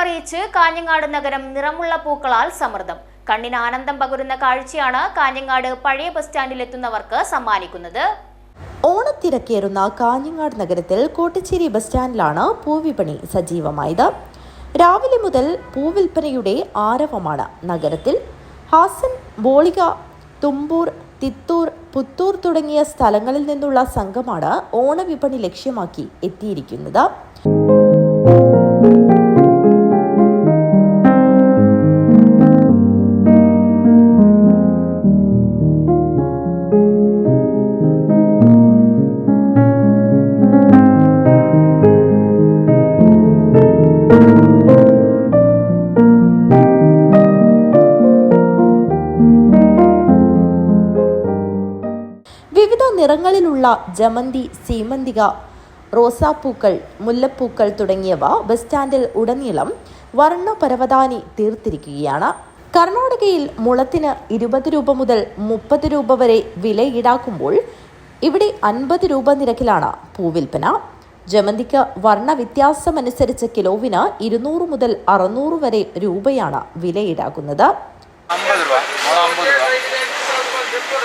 വരവറിയിച്ച് കാഞ്ഞങ്ങാട് നഗരം നിറമുള്ള പൂക്കളാൽ സമൃദ്ധം. കണ്ണിന് ആനന്ദം പകരുന്ന കാഴ്ചയാണ് കാഞ്ഞങ്ങാട് പഴയ ബസ് സ്റ്റാൻഡിൽ എത്തുന്നവർക്ക് സമ്മാനിക്കുന്നത്. ഓണത്തിരക്കേറുന്ന കാഞ്ഞങ്ങാട് നഗരത്തിൽ കോട്ടിച്ചേരി ബസ് സ്റ്റാൻഡിലാണ് പൂവിപണി സജീവമായത്. രാവിലെ മുതൽ പൂവിൽപ്പനയുടെ ആരവമാണ് നഗരത്തിൽ. ഹാസൻ ബോളിക തുമ്പൂർ തിത്തൂർ പുത്തൂർ തുടങ്ങിയ സ്ഥലങ്ങളിൽ നിന്നുള്ള സംഘമാണ് ഓണവിപണി ലക്ഷ്യമാക്കി എത്തിയിരിക്കുന്നത്. നിറങ്ങളിലുള്ള ജമന്തി സീമന്തിക റോസാപ്പൂക്കൾ മുല്ലപ്പൂക്കൾ തുടങ്ങിയവ ബസ് സ്റ്റാൻഡിൽ ഉടനീളം വർണ പരവതാനി തീർത്തിരിക്കുകയാണ്. കർണാടകയിൽ മുളത്തിന് ഇരുപത് രൂപ മുതൽ മുപ്പത് രൂപ വരെ വില ഈടാക്കുമ്പോൾ ഇവിടെ അൻപത് രൂപ നിരക്കിലാണ് പൂവിൽപ്പന ജമന്തിക്ക് വർണ വ്യത്യാസമനുസരിച്ച് കിലോവിന് ഇരുന്നൂറ് മുതൽ അറുന്നൂറ് വരെ രൂപയാണ് വില ഈടാക്കുന്നത് അമ്പത് രൂപ മുള അമ്പത് രൂപ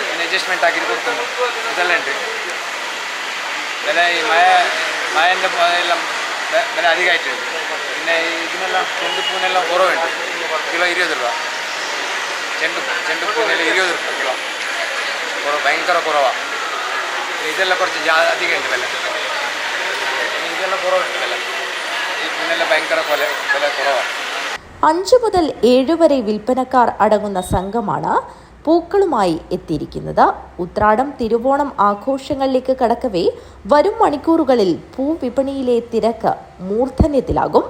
പിന്നെ ಅಡ್ಜಸ್ಟ್ಮೆಂಟ್ കൊടുക്കുന്നു ഇതെല്ലാം ഉണ്ട് വില ഈ മഴ മഴന്റെ എല്ലാം വില അധികമായിട്ട് പിന്നെ ഇതിനെല്ലാം ചെണ്ടുപ്പൂവിനെല്ലാം കുറവുണ്ട് കിലോ ഇരുപത് രൂപ ചെണ്ടു ചെണ്ടുപ്പൂവിനെല്ലാം ഇരുപത് രൂപ കിലോ ഭയങ്കര കുറവാണ് ഇതെല്ലാം കുറച്ച് അധികമുണ്ട് വില ഇതെല്ലാം കുറവുണ്ട് വില ഈ പൂവിനെല്ലാം ഭയങ്കര വില വില കുറവാണ് അഞ്ചു മുതൽ ഏഴ് വരെ വിൽപ്പനക്കാർ അടങ്ങുന്ന സംഘമാണ് പൂക്കളുമായി എത്തിയിരിക്കുന്നത്. ഉത്രാടം തിരുവോണം ആഘോഷങ്ങളിലേക്ക് കടക്കവേ വരും മണിക്കൂറുകളിൽ പൂവിപണിയിലെ തിരക്ക് മൂർധന്യത്തിലാകും.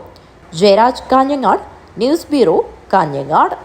Jayaraj Kanhangad news bureau Kanhangad.